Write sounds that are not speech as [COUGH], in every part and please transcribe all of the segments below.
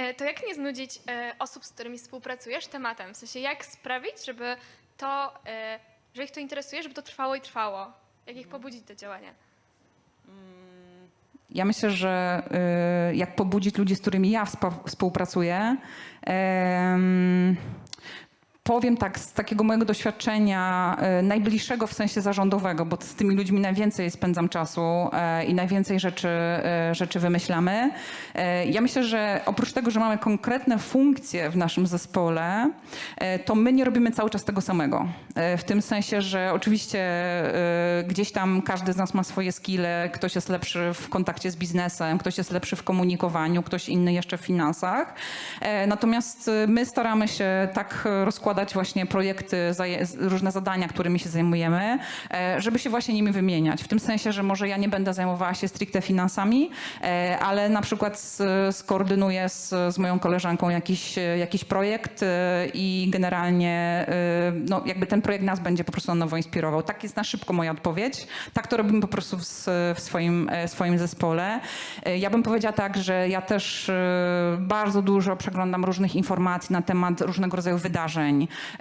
E, To jak nie znudzić e, osób, z którymi współpracujesz tematem? W sensie jak sprawić, żeby to, e, że ich to interesuje, żeby to trwało i trwało? Jak ich pobudzić do działania? Ja myślę, że y, jak pobudzić ludzi, z którymi ja współpracuję, powiem tak, z takiego mojego doświadczenia y, najbliższego w sensie zarządowego, bo z tymi ludźmi najwięcej spędzam czasu e, i najwięcej rzeczy, e, rzeczy wymyślamy. E, Ja myślę, że oprócz tego, że mamy konkretne funkcje w naszym zespole, e, to my nie robimy cały czas tego samego. E, W tym sensie, że oczywiście e, gdzieś tam każdy z nas ma swoje skille, ktoś jest lepszy w kontakcie z biznesem, ktoś jest lepszy w komunikowaniu, ktoś inny jeszcze w finansach. E, Natomiast e, my staramy się tak e, rozkładać właśnie projekty, różne zadania, którymi się zajmujemy, e, żeby się właśnie nimi wymieniać. W tym sensie, że może ja nie będę zajmowała się stricte finansami, e, ale na przykład skoordynuję z, z moją koleżanką jakiś, e, jakiś projekt i generalnie no, jakby ten projekt nas będzie po prostu na nowo inspirował. Tak jest na szybko moja odpowiedź. Tak to robimy po prostu w, w swoim, swoim zespole. Ja bym powiedziała tak, że ja też bardzo dużo przeglądam różnych informacji na temat różnego rodzaju wydarzeń,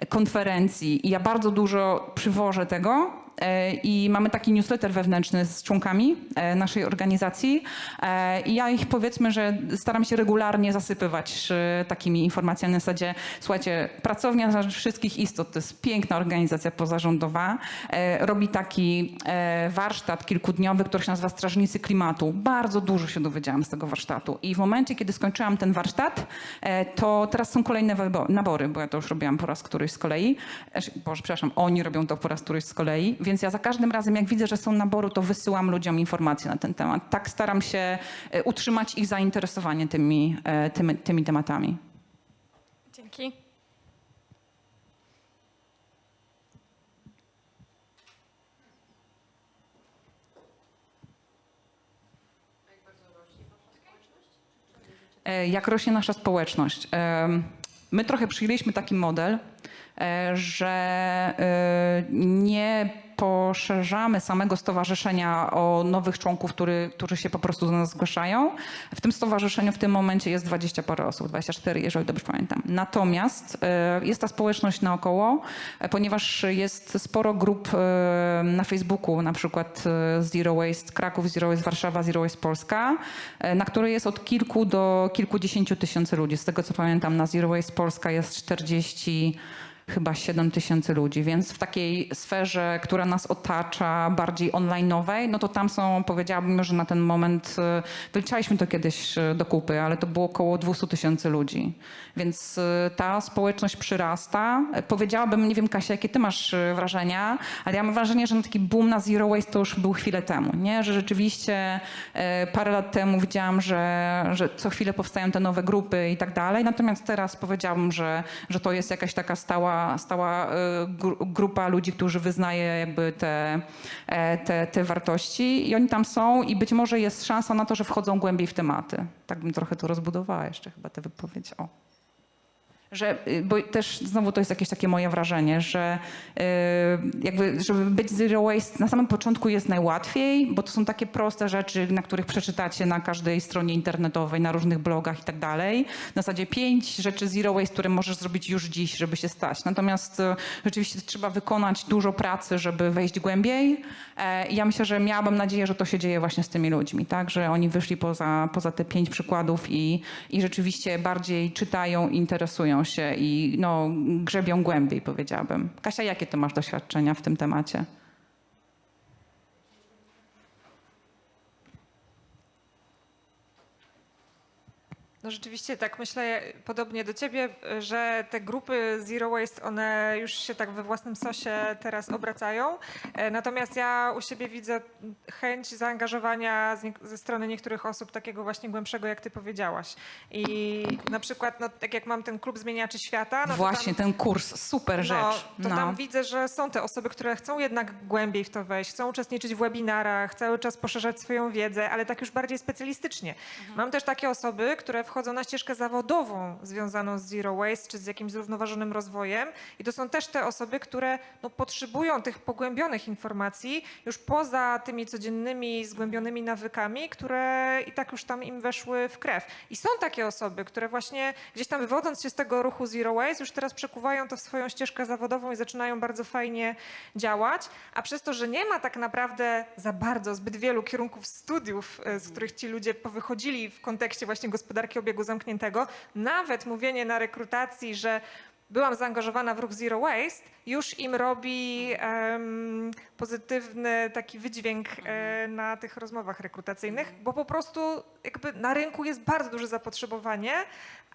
konferencji i ja bardzo dużo przywożę tego. E, I mamy taki newsletter wewnętrzny z członkami e, naszej organizacji. E, I ja ich powiedzmy, że staram się regularnie zasypywać takimi informacjami na zasadzie, słuchajcie, Pracownia Rzecz Wszystkich Istot to jest piękna organizacja pozarządowa. Robi taki warsztat kilkudniowy, który się nazywa Strażnicy Klimatu. Bardzo dużo się dowiedziałam z tego warsztatu. I w momencie, kiedy skończyłam ten warsztat, to teraz są kolejne nabory, bo ja to już robiłam po raz któryś z kolei. E, Boże, przepraszam, oni robią to po raz któryś z kolei. Więc ja za każdym razem, jak widzę, że są nabory, to wysyłam ludziom informacje na ten temat. Tak staram się e, utrzymać ich zainteresowanie tymi, e, tymi, tymi tematami. Dzięki. E, jak rośnie nasza społeczność. My trochę przyjęliśmy taki model, że e, nie poszerzamy samego stowarzyszenia o nowych członków, który, którzy się po prostu do nas zgłaszają. W tym stowarzyszeniu w tym momencie jest 20 parę osób, 24, jeżeli dobrze pamiętam. Natomiast e, jest ta społeczność naokoło, e, ponieważ jest sporo grup e, na Facebooku, na przykład e, Zero Waste Kraków, Zero Waste Warszawa, Zero Waste Polska, e, na której jest od kilku do kilkudziesięciu tysięcy ludzi. Z tego co pamiętam, na Zero Waste Polska jest 40 chyba 7 tysięcy ludzi, więc w takiej sferze, która nas otacza, bardziej online'owej, no to tam są, powiedziałabym, że na ten moment, e, wyliczaliśmy to kiedyś e, do kupy, ale to było około 200 tysięcy ludzi. Więc e, ta społeczność przyrasta. Powiedziałabym, nie wiem Kasia, jakie ty masz wrażenia, ale ja mam wrażenie, że taki boom na Zero Waste to już był chwilę temu, nie? Że rzeczywiście parę lat temu widziałam, że, że co chwilę powstają te nowe grupy i tak dalej, natomiast teraz powiedziałabym, że, że to jest jakaś taka stała, stała gru- grupa ludzi, którzy wyznaje jakby te, e, te, te wartości i oni tam są i być może jest szansa na to, że wchodzą głębiej w tematy. Tak bym trochę to rozbudowała jeszcze chyba tę wypowiedź. O. Że, y, bo też znowu to jest jakieś takie moje wrażenie, że y, jakby, żeby być zero waste na samym początku jest najłatwiej, bo to są takie proste rzeczy, na których przeczytacie na każdej stronie internetowej, na różnych blogach i tak dalej. Na zasadzie pięć rzeczy zero waste, które możesz zrobić już dziś, żeby się stać. Natomiast y, rzeczywiście trzeba wykonać dużo pracy, żeby wejść głębiej. E, ja myślę, że miałabym nadzieję, że to się dzieje właśnie z tymi ludźmi, tak? Że oni wyszli poza, poza te pięć przykładów i, i rzeczywiście bardziej czytają, interesują się i no, grzebią głębiej, powiedziałabym. Kasia, jakie ty masz doświadczenia w tym temacie? No rzeczywiście tak myślę podobnie do ciebie, że te grupy Zero Waste, one już się tak we własnym sosie teraz obracają. E, Natomiast ja u siebie widzę chęć zaangażowania ze strony niektórych osób takiego właśnie głębszego, jak ty powiedziałaś. I na przykład, no, tak jak mam ten klub Zmieniaczy Świata, no Właśnie tam, ten kurs, super rzecz. No, to tam widzę, że są te osoby, które chcą jednak głębiej w to wejść, chcą uczestniczyć w webinarach, cały czas poszerzać swoją wiedzę, ale tak już bardziej specjalistycznie. Mam też takie osoby, które wchodzą na ścieżkę zawodową związaną z zero waste czy z jakimś zrównoważonym rozwojem. I to są też te osoby, które no, potrzebują tych pogłębionych informacji już poza tymi codziennymi, zgłębionymi nawykami, które i tak już tam im weszły w krew. I są takie osoby, które właśnie gdzieś tam wywodząc się z tego ruchu zero waste, już teraz przekuwają to w swoją ścieżkę zawodową i zaczynają bardzo fajnie działać. A przez to, że nie ma tak naprawdę za bardzo zbyt wielu kierunków studiów, e, z których ci ludzie powychodzili w kontekście właśnie gospodarki obiegu zamkniętego, nawet mówienie na rekrutacji, że byłam zaangażowana w ruch Zero Waste, już im robi em, pozytywny taki wydźwięk e, na tych rozmowach rekrutacyjnych, bo po prostu jakby na rynku jest bardzo duże zapotrzebowanie,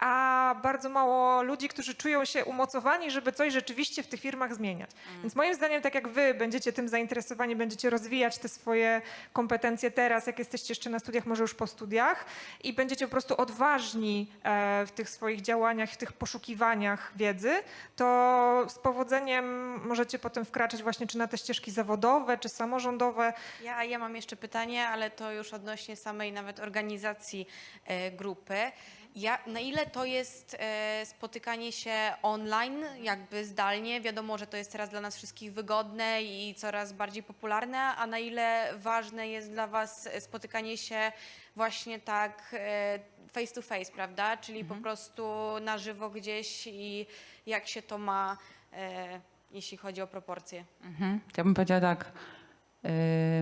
a bardzo mało ludzi, którzy czują się umocowani, żeby coś rzeczywiście w tych firmach zmieniać. Więc moim zdaniem, tak jak wy będziecie tym zainteresowani, będziecie rozwijać te swoje kompetencje teraz, jak jesteście jeszcze na studiach, może już po studiach i będziecie po prostu odważni e, w tych swoich działaniach, w tych poszukiwaniach wiedzy, to z powodzeniem możecie potem wkraczać właśnie czy na te ścieżki zawodowe, czy samorządowe, Ja, ja mam jeszcze pytanie, ale to już odnośnie samej nawet organizacji e, grupy. Ja, na ile to jest e, spotykanie się online, jakby zdalnie? Wiadomo, że to jest teraz dla nas wszystkich wygodne i coraz bardziej popularne, a na ile ważne jest dla Was spotykanie się właśnie tak e, face to face, prawda? Czyli po prostu na żywo gdzieś i jak się to ma, e, jeśli chodzi o proporcje? Mhm. Ja bym powiedziała tak. Yy,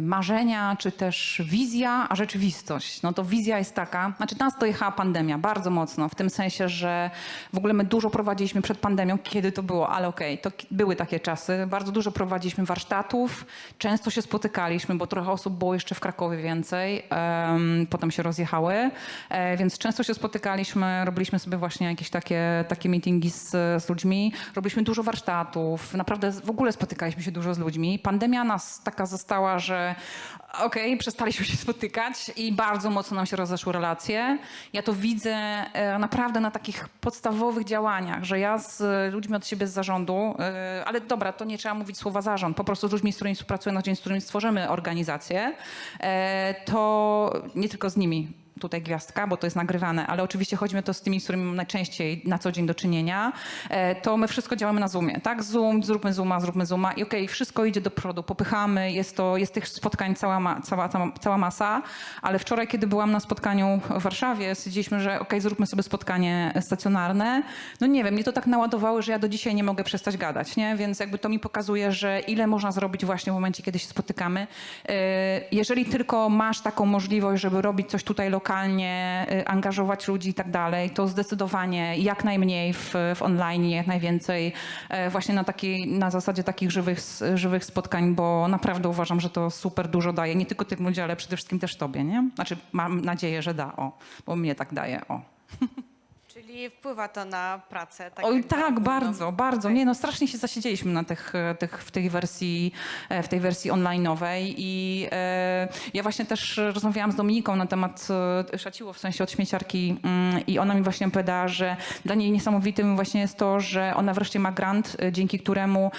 Marzenia, czy też wizja, a rzeczywistość. No to wizja jest taka, znaczy nas dojechała pandemia bardzo mocno, w tym sensie, że w ogóle my dużo prowadziliśmy przed pandemią, kiedy to było, ale okej, to ki- były takie czasy. Bardzo dużo prowadziliśmy warsztatów, często się spotykaliśmy, bo trochę osób było jeszcze w Krakowie więcej, em, potem się rozjechały, e, więc często się spotykaliśmy, robiliśmy sobie właśnie jakieś takie, takie meetingi z, z ludźmi, robiliśmy dużo warsztatów, naprawdę w ogóle spotykaliśmy się dużo z ludźmi. Pandemia nas taka została, że okej, przestaliśmy się spotykać i bardzo mocno nam się rozeszły relacje. Ja to widzę e, naprawdę na takich podstawowych działaniach, że ja z ludźmi od siebie z zarządu, e, ale dobra, to nie trzeba mówić słowa zarząd, po prostu z ludźmi, z którymi współpracuję na dzień, z którymi stworzymy organizację, e, to nie tylko z nimi, tutaj gwiazdka, bo to jest nagrywane, ale oczywiście chodzi mi to z tymi, z którymi mam najczęściej na co dzień do czynienia, e, to my wszystko działamy na Zoomie, tak? Zoom, zróbmy Zooma, zróbmy Zooma i okej, wszystko idzie do przodu, popychamy, jest to, jest tych spotkań cała, ma, cała, cała, cała masa, ale wczoraj, kiedy byłam na spotkaniu w Warszawie, stwierdziliśmy, że okej, zróbmy sobie spotkanie stacjonarne. No nie wiem, mnie to tak naładowało, że ja do dzisiaj nie mogę przestać gadać, nie? Więc jakby to mi pokazuje, że ile można zrobić właśnie w momencie, kiedy się spotykamy. E, Jeżeli tylko masz taką możliwość, żeby robić coś tutaj lokalnie, e, angażować ludzi i tak dalej, to zdecydowanie jak najmniej w, w online, jak najwięcej e, właśnie na, takiej, na zasadzie takich żywych, żywych spotkań, bo naprawdę uważam, że to super dużo daje, nie tylko tym ludziom, ale przede wszystkim też tobie, nie? Znaczy mam nadzieję, że da, o, bo mnie tak daje, o. [LAUGHS] Czyli wpływa to na pracę. Tak Oj, tak, bardzo, bardzo. Nie, no strasznie się zasiedzieliśmy na tych, e, tych, w tej wersji, e, w tej wersji online'owej i e, ja właśnie też rozmawiałam z Dominiką na temat e, Szaciło, w sensie od śmieciarki mm, i ona mi właśnie powiedziała, że dla niej niesamowitym właśnie jest to, że ona wreszcie ma grant, dzięki któremu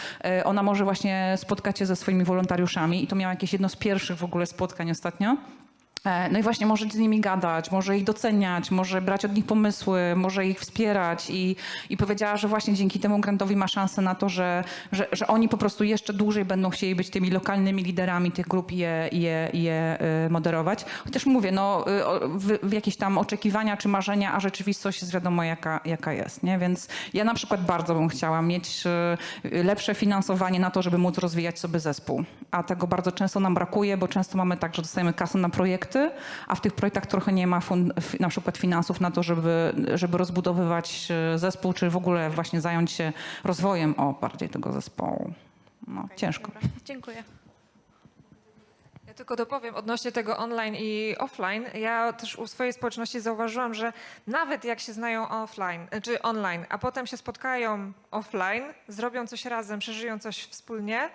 ona może właśnie spotkać się ze swoimi wolontariuszami i to miała jakieś jedno z pierwszych w ogóle spotkań ostatnio. E, No i właśnie może z nimi gadać, może ich doceniać, może brać od nich pomysły, może ich wspierać i, i powiedziała, że właśnie dzięki temu grantowi ma szansę na to, że, że, że oni po prostu jeszcze dłużej będą chcieli być tymi lokalnymi liderami tych grup i je, je, je y, moderować. Chociaż mówię, no y, w, w jakieś tam oczekiwania czy marzenia, a rzeczywistość jest wiadomo jaka, jaka jest, nie? Więc ja na przykład bardzo bym chciała mieć y, lepsze finansowanie na to, żeby móc rozwijać sobie zespół. A tego bardzo często nam brakuje, bo często mamy tak, że dostajemy kasę na projekty, a w tych projektach trochę nie ma na przykład finansów na to, żeby, żeby rozbudowywać y, zespół, czy w ogóle właśnie zająć się rozwojem o bardziej tego zespołu. No, Okej, ciężko. dobra. Dziękuję. Ja tylko dopowiem odnośnie tego online i offline. Ja też u swojej społeczności zauważyłam, że nawet jak się znają offline, czy online, a potem się spotkają offline, zrobią coś razem, przeżyją coś wspólnie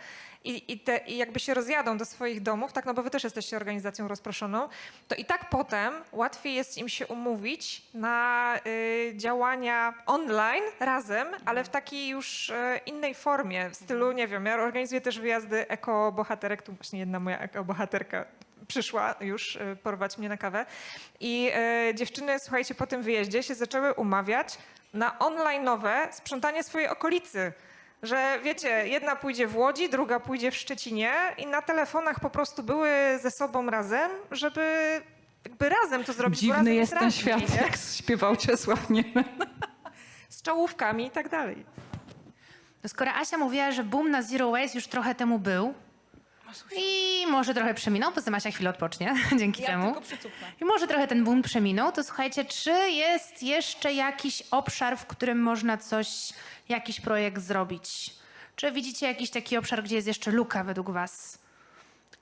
i, i, te, i jakby się rozjadą do swoich domów, tak, no bo wy też jesteście organizacją rozproszoną, to i tak potem łatwiej jest im się umówić na y, działania online razem, ale w takiej już y, innej formie, w stylu, nie wiem, ja organizuję też wyjazdy eko-bohaterek, tu właśnie jedna moja eko-bohaterka przyszła już e, porwać mnie na kawę. I e, dziewczyny, słuchajcie, po tym wyjeździe się zaczęły umawiać na online'owe sprzątanie swojej okolicy. Że wiecie, jedna pójdzie w Łodzi, druga pójdzie w Szczecinie i na telefonach po prostu były ze sobą razem, żeby jakby razem to zrobić. bo Dziwny razem jest ten świat, nie? jak śpiewał Czesław nie? [LAUGHS] Z czołówkami i tak dalej. To skoro Asia mówiła, że boom na Zero Waste już trochę temu był i może trochę przeminął, poza tym Asia chwilę odpocznie [LAUGHS] dzięki temu. I może trochę ten boom przeminął, to słuchajcie, czy jest jeszcze jakiś obszar, w którym można coś, jakiś projekt zrobić? Czy widzicie jakiś taki obszar, gdzie jest jeszcze luka według was?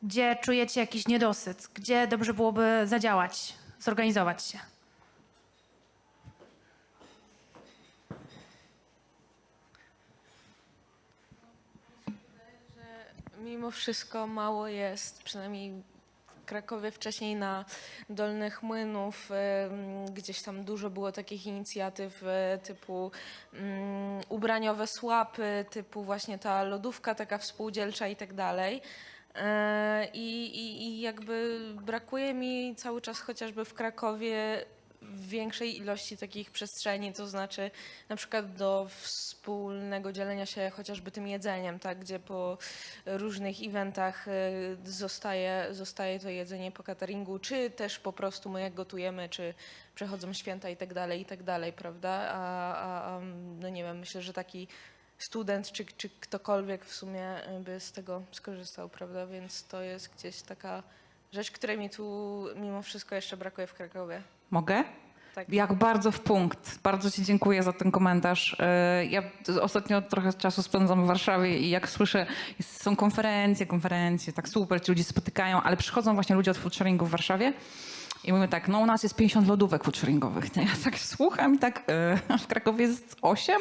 Gdzie czujecie jakiś niedosyt? Gdzie dobrze byłoby zadziałać, zorganizować się? Mimo wszystko mało jest, przynajmniej w Krakowie wcześniej na Dolnych Młynów, gdzieś tam dużo było takich inicjatyw e, typu mm, ubraniowe słapy, typu właśnie ta lodówka taka współdzielcza i tak dalej. E, I, i, I jakby brakuje mi cały czas chociażby w Krakowie większej ilości takich przestrzeni, to znaczy na przykład do wspólnego dzielenia się chociażby tym jedzeniem, tak, gdzie po różnych eventach y, zostaje, zostaje to jedzenie po cateringu, czy też po prostu my jak gotujemy, czy przechodzą święta i tak dalej, i tak dalej, prawda? A, a, a no nie wiem, myślę, że taki student czy, czy ktokolwiek w sumie y, by z tego skorzystał, prawda? Więc to jest gdzieś taka rzecz, której mi tu mimo wszystko jeszcze brakuje w Krakowie. Mogę? Tak. Jak bardzo w punkt. Bardzo Ci dziękuję za ten komentarz. E, Ja ostatnio trochę czasu spędzam w Warszawie i jak słyszę, są konferencje, konferencje, tak super, ci ludzie spotykają, ale przychodzą właśnie ludzie od foodsharingu w Warszawie i mówią tak, no u nas jest 50 lodówek foodsharingowych. Nie? Ja tak słucham i tak, e, w Krakowie jest 8?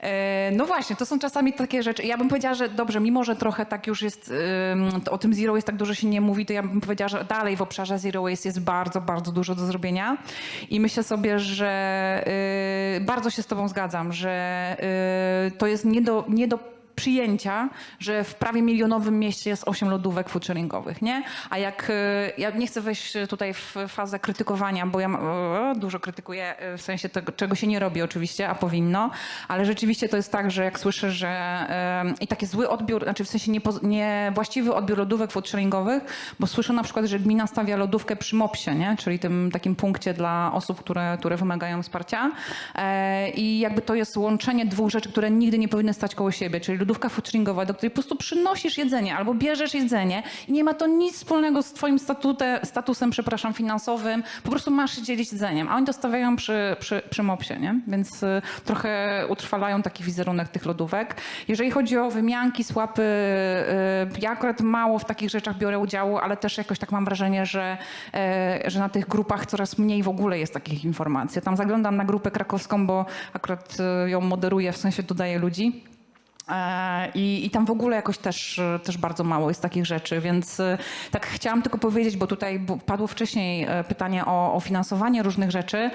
E, No właśnie, to są czasami takie rzeczy. Ja bym powiedziała, że dobrze, mimo że trochę tak już jest, o tym zero waste tak dużo się nie mówi, to ja bym powiedziała, że dalej w obszarze zero waste jest bardzo, bardzo dużo do zrobienia. I myślę sobie, że y, bardzo się z tobą zgadzam, że to jest nie do, nie do przyjęcia, że w prawie milionowym mieście jest 8 lodówek foodsharingowych, nie? A jak, y, ja nie chcę wejść tutaj w fazę krytykowania, bo ja dużo krytykuję y, w sensie tego, czego się nie robi oczywiście, a powinno, ale rzeczywiście to jest tak, że jak słyszę, że ym, i taki zły odbiór, znaczy w sensie niewłaściwy odbiór lodówek foodsharingowych, bo słyszę na przykład, że gmina stawia lodówkę przy MOPS-ie, nie? czyli tym takim punkcie dla osób, które, które wymagają wsparcia e, i jakby to jest łączenie dwóch rzeczy, które nigdy nie powinny stać koło siebie, czyli lodówka foodsharingowa, do której po prostu przynosisz jedzenie albo bierzesz jedzenie i nie ma to nic wspólnego z twoim statusem, przepraszam, finansowym, po prostu masz się dzielić jedzeniem, a oni to stawiają przy, przy, przy MOPS-ie, nie? więc y, trochę utrwalają taki wizerunek tych lodówek. Jeżeli chodzi o wymianki, słapy, y, ja akurat mało w takich rzeczach biorę udziału, ale też jakoś tak mam wrażenie, że, e, że na tych grupach coraz mniej w ogóle jest takich informacji. Tam zaglądam na grupę krakowską, bo akurat y, ją moderuję, w sensie dodaję ludzi. E, I, I tam w ogóle jakoś też, też bardzo mało jest takich rzeczy, więc e, tak chciałam tylko powiedzieć, bo tutaj padło wcześniej e, pytanie o, o finansowanie różnych rzeczy.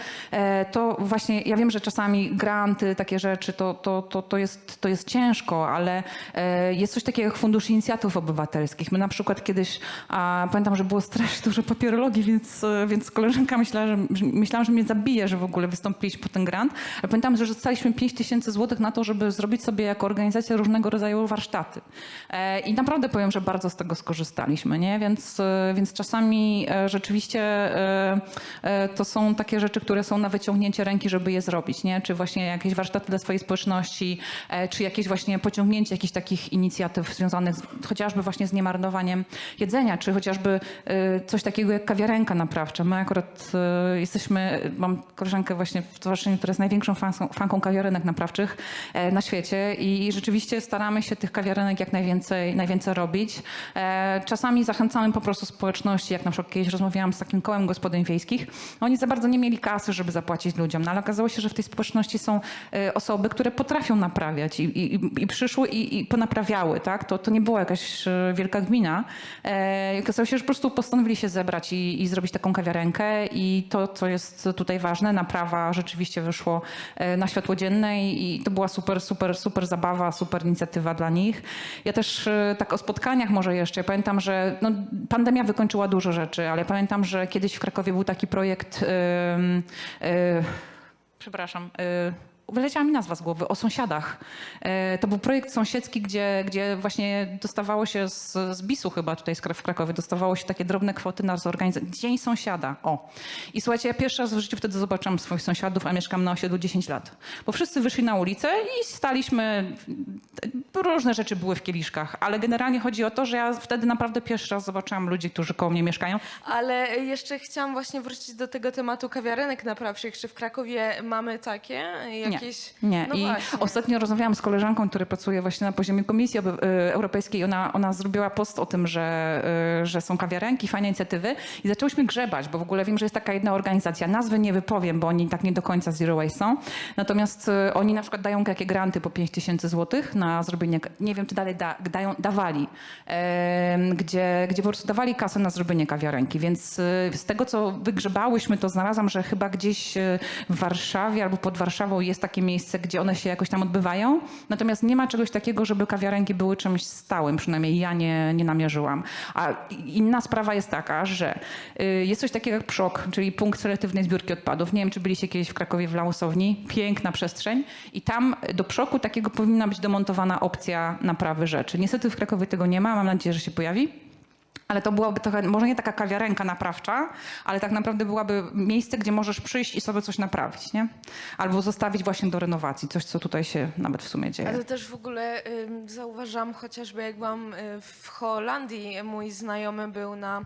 To właśnie, ja wiem, że czasami granty, takie rzeczy, to, to, to, to, jest, to jest ciężko, ale jest coś takiego jak Fundusz Inicjatyw Obywatelskich. My na przykład kiedyś, pamiętam, że było strasznie dużo papierologii, więc, więc koleżanka myślała, że, myślałam, że mnie zabije, że w ogóle wystąpiliśmy po ten grant. Ale pamiętam, że dostaliśmy 5 tysięcy złotych na to, żeby zrobić sobie jako organizacja różnego rodzaju warsztaty. E, I naprawdę powiem, że bardzo z tego skorzystaliśmy, nie? Więc, e, więc czasami e, rzeczywiście to są takie rzeczy, które są na wyciągnięcie ręki, żeby je zrobić, nie? Czy właśnie jakieś warsztaty dla swojej społeczności, czy jakieś właśnie pociągnięcie jakichś takich inicjatyw związanych z, chociażby właśnie z niemarnowaniem jedzenia, czy chociażby coś takiego jak kawiarenka naprawcza. My akurat jesteśmy, mam koleżankę właśnie w towarzyszeniu, która jest największą fanką, fanką kawiarenek naprawczych na świecie i rzeczywiście staramy się tych kawiarenek jak najwięcej, najwięcej robić. E, Czasami zachęcamy po prostu społeczności, jak na przykład kiedyś rozmawiałam z takim kołem gospodyń wiejskich. Oni za bardzo nie mieli kasy, żeby zapłacić ludziom, no ale okazało się, że w tej społeczności są e, osoby, które potrafią naprawiać i, i, i przyszły i, i ponaprawiały, tak? To, to nie była jakaś e, wielka gmina. Okazało się, że po prostu postanowili się zebrać i, i zrobić taką kawiarenkę i to, co jest tutaj ważne, naprawa rzeczywiście wyszło na światło dzienne i to była super, super, super zabawa, super inicjatywa dla nich. Ja też e, tak o spotkaniach może jeszcze. Pamiętam, że no, pandemia wykończyła dużo rzeczy, ale pamiętam, że kiedyś w Krakowie był taki projekt. ym, y, przepraszam. y, Wyleciała mi nazwa z głowy, o sąsiadach. E, To był projekt sąsiedzki, gdzie, gdzie właśnie dostawało się z, z BIS-u chyba tutaj w Krakowie, dostawało się takie drobne kwoty na zorganizację. Dzień sąsiada, o. I słuchajcie, ja pierwszy raz w życiu wtedy zobaczyłam swoich sąsiadów, a mieszkam na osiedlu 10 lat. Bo wszyscy wyszli na ulicę i staliśmy, różne rzeczy były w kieliszkach, ale generalnie chodzi o to, że ja wtedy naprawdę pierwszy raz zobaczyłam ludzi, którzy koło mnie mieszkają. Ale jeszcze chciałam właśnie wrócić do tego tematu kawiarenek naprawczych. Czy w Krakowie mamy takie jakieś? Nie. No I właśnie. ostatnio rozmawiałam z koleżanką, która pracuje właśnie na poziomie Komisji y, Europejskiej. Ona, ona zrobiła post o tym, że, y, że są kawiarenki, fajne inicjatywy i zaczęłyśmy grzebać, bo w ogóle wiem, że jest taka jedna organizacja. Nazwy nie wypowiem, bo oni tak nie do końca Zero Waste są. Natomiast y, oni na przykład dają takie granty po 5 tysięcy złotych na zrobienie, nie wiem czy dalej da, dają, dawali, em, gdzie, gdzie po prostu dawali kasę na zrobienie kawiarenki. Więc z tego, co wygrzebałyśmy, to znalazłam, że chyba gdzieś w Warszawie albo pod Warszawą jest takie miejsce, gdzie one się jakoś tam odbywają. Natomiast nie ma czegoś takiego, żeby kawiarenki były czymś stałym, przynajmniej ja nie, nie namierzyłam. A inna sprawa jest taka, że y, jest coś takiego jak PSZOK, czyli punkt selektywnej zbiórki odpadów. Nie wiem, czy byliście kiedyś w Krakowie w Lausowni. Piękna przestrzeń. I tam do PSZOKu takiego powinna być domontowana opcja naprawy rzeczy. Niestety w Krakowie tego nie ma. Mam nadzieję, że się pojawi. Ale to byłaby trochę, może nie taka kawiarenka naprawcza, ale tak naprawdę byłaby miejsce, gdzie możesz przyjść i sobie coś naprawić, nie? Albo zostawić właśnie do renowacji, coś, co tutaj się nawet w sumie dzieje. Ale też w ogóle ym, zauważam, chociażby jak byłam y, w Holandii, mój znajomy był na,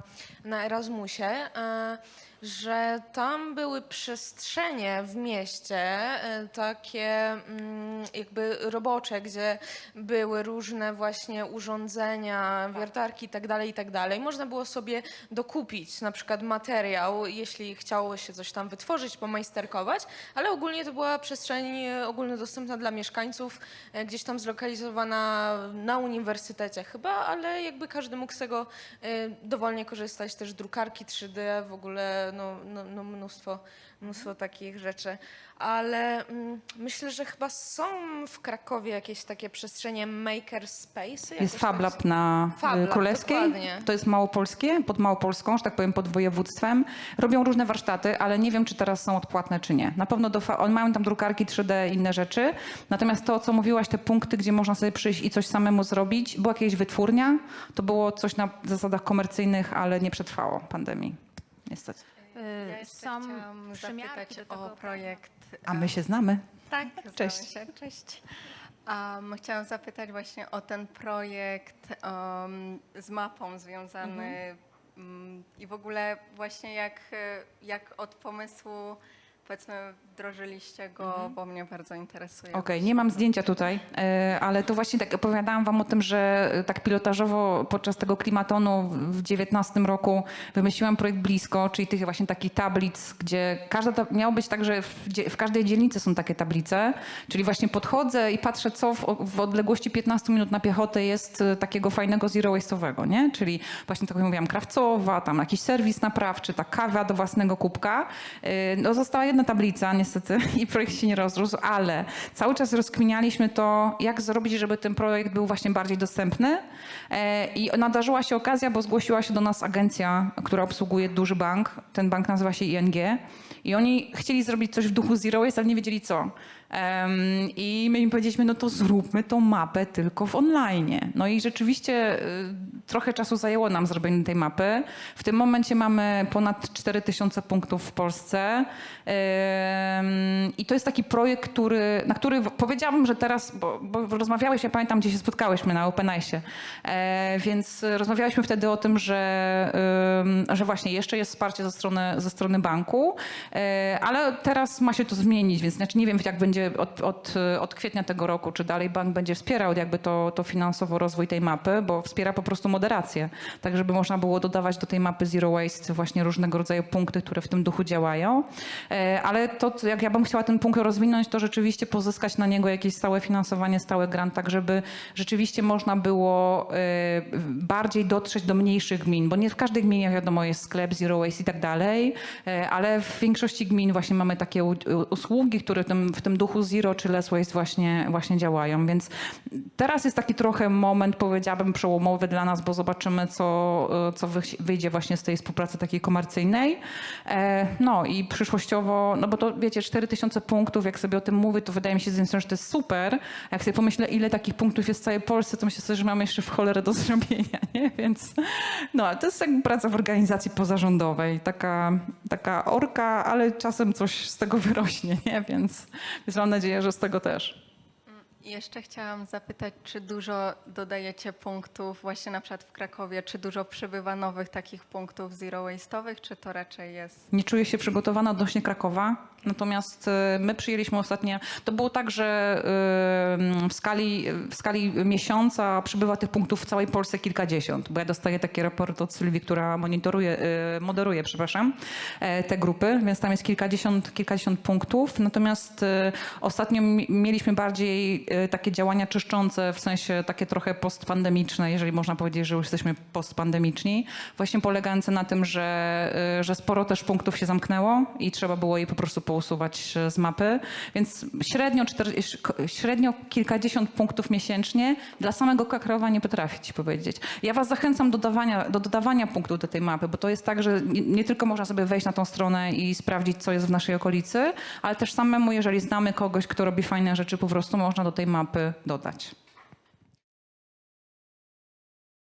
na Erasmusie, y, że tam były przestrzenie w mieście y, takie mm, jakby robocze, gdzie były różne właśnie urządzenia, wiertarki itd., itd. I można było sobie dokupić na przykład materiał, jeśli chciało się coś tam wytworzyć, pomajsterkować, ale ogólnie to była przestrzeń e, ogólnodostępna dla mieszkańców, e, gdzieś tam zlokalizowana na uniwersytecie chyba, ale jakby każdy mógł z tego e, dowolnie korzystać, też drukarki 3D, w ogóle no, no, no mnóstwo, mnóstwo takich rzeczy. Ale mm, myślę, że chyba są w Krakowie jakieś takie przestrzenie maker space. Jest Fab Lab na y, Fab Lab, Królewskiej. dokładnie. To jest małopolskie, pod Małopolską, że tak powiem, pod województwem. Robią różne warsztaty, ale nie wiem, czy teraz są odpłatne, czy nie. Na pewno do, fa- oni mają tam drukarki 3D i inne rzeczy. Natomiast to, co mówiłaś, te punkty, gdzie można sobie przyjść i coś samemu zrobić, była jakaś wytwórnia. To było coś na zasadach komercyjnych, ale nie przetrwało pandemii. Niestety. Y, Ja jeszcze Są chciałam przymiarki zapytać o tego. projekt. A my się znamy. Tak, [LAUGHS] Cześć. Się. Cześć. Um, chciałam zapytać właśnie o ten projekt um, z mapą związany mm, i w ogóle właśnie jak, jak od pomysłu powiedzmy wdrożyliście go, bo mnie bardzo interesuje. Okej, nie mam zdjęcia tutaj, e, ale to właśnie tak opowiadałam wam o tym, że e, tak pilotażowo podczas tego klimatonu w 19 roku wymyśliłam projekt Blisko, czyli tych właśnie takich tablic, gdzie każda ta, miało być tak, że w, dzie- w każdej dzielnicy są takie tablice, czyli właśnie podchodzę i patrzę, co w, w odległości 15 minut na piechotę jest e, takiego fajnego zero waste'owego, nie? Czyli właśnie tak jak mówiłam, krawcowa, tam jakiś serwis naprawczy, ta kawa do własnego kubka. E, No została jedna tablica niestety [LAUGHS] i projekt się nie rozrósł, ale cały czas rozkminialiśmy to, jak zrobić, żeby ten projekt był właśnie bardziej dostępny. E, I nadarzyła się okazja, bo zgłosiła się do nas agencja, która obsługuje duży bank. Ten bank nazywa się ING. I oni chcieli zrobić coś w duchu Zero Waste, ale nie wiedzieli co. I my im powiedzieliśmy, no to zróbmy tą mapę tylko w online. No i rzeczywiście y, trochę czasu zajęło nam zrobienie tej mapy. W tym momencie mamy ponad 4000 punktów w Polsce. I to jest taki projekt, który, na który powiedziałabym, że teraz, bo, bo rozmawiałeś, ja pamiętam, gdzie się spotkałyśmy na OpenICE, e, więc rozmawiałyśmy wtedy o tym, że, że właśnie jeszcze jest wsparcie ze strony, ze strony banku, e, ale teraz ma się to zmienić, więc znaczy nie wiem, jak będzie od, od, od kwietnia tego roku, czy dalej bank będzie wspierał jakby to, to finansowo rozwój tej mapy, bo wspiera po prostu moderację, tak żeby można było dodawać do tej mapy Zero Waste właśnie różnego rodzaju punkty, które w tym duchu działają. E, Ale to, jak ja bym chciała ten punkt rozwinąć, to rzeczywiście pozyskać na niego jakieś stałe finansowanie, stały grant, tak żeby rzeczywiście można było e, bardziej dotrzeć do mniejszych gmin, bo nie w każdej gminie wiadomo jest sklep Zero Waste i tak dalej, e, ale w większości gmin właśnie mamy takie usługi, które w tym, w tym duchu duchu Zero czy Less Waste właśnie, właśnie działają. Więc teraz jest taki trochę moment, powiedziałabym, przełomowy dla nas, bo zobaczymy, co, y, co wyjdzie właśnie z tej współpracy takiej komercyjnej. E, No i przyszłościowo, no bo to wiecie, 4000 punktów, jak sobie o tym mówię, to wydaje mi się z jednej strony, że to jest super. Jak sobie pomyślę, ile takich punktów jest w całej Polsce, to myślę sobie, że mamy jeszcze w cholerę do [LAUGHS] zrobienia, nie? Więc no, to jest jakby praca w organizacji pozarządowej, taka, taka orka, ale czasem coś z tego wyrośnie, nie? Więc, więc mam nadzieję, że z tego też. Jeszcze chciałam zapytać, czy dużo dodajecie punktów właśnie na przykład w Krakowie, czy dużo przybywa nowych takich punktów zero waste'owych, czy to raczej jest Nie czuję się przygotowana odnośnie Krakowa, natomiast y, my przyjęliśmy ostatnio, to było tak, że y, w skali, w skali miesiąca przybywa tych punktów w całej Polsce kilkadziesiąt, bo ja dostaję taki raport od Sylwii, która monitoruje, y, moderuje, przepraszam, e, te grupy, więc tam jest kilkadziesiąt, kilkadziesiąt punktów, natomiast ostatnio mi- mieliśmy bardziej takie działania czyszczące, w sensie takie trochę postpandemiczne, jeżeli można powiedzieć, że już jesteśmy postpandemiczni, właśnie polegające na tym, że, y, że sporo też punktów się zamknęło i trzeba było je po prostu pousuwać y, z mapy, więc średnio, cztery, średnio kilkadziesiąt punktów miesięcznie dla samego Krakowa nie potrafię ci powiedzieć. Ja was zachęcam do, dawania, do dodawania punktów do tej mapy, bo to jest tak, że nie, nie tylko można sobie wejść na tą stronę i sprawdzić, co jest w naszej okolicy, ale też samemu, jeżeli znamy kogoś, kto robi fajne rzeczy, po prostu można do tej mapy dodać.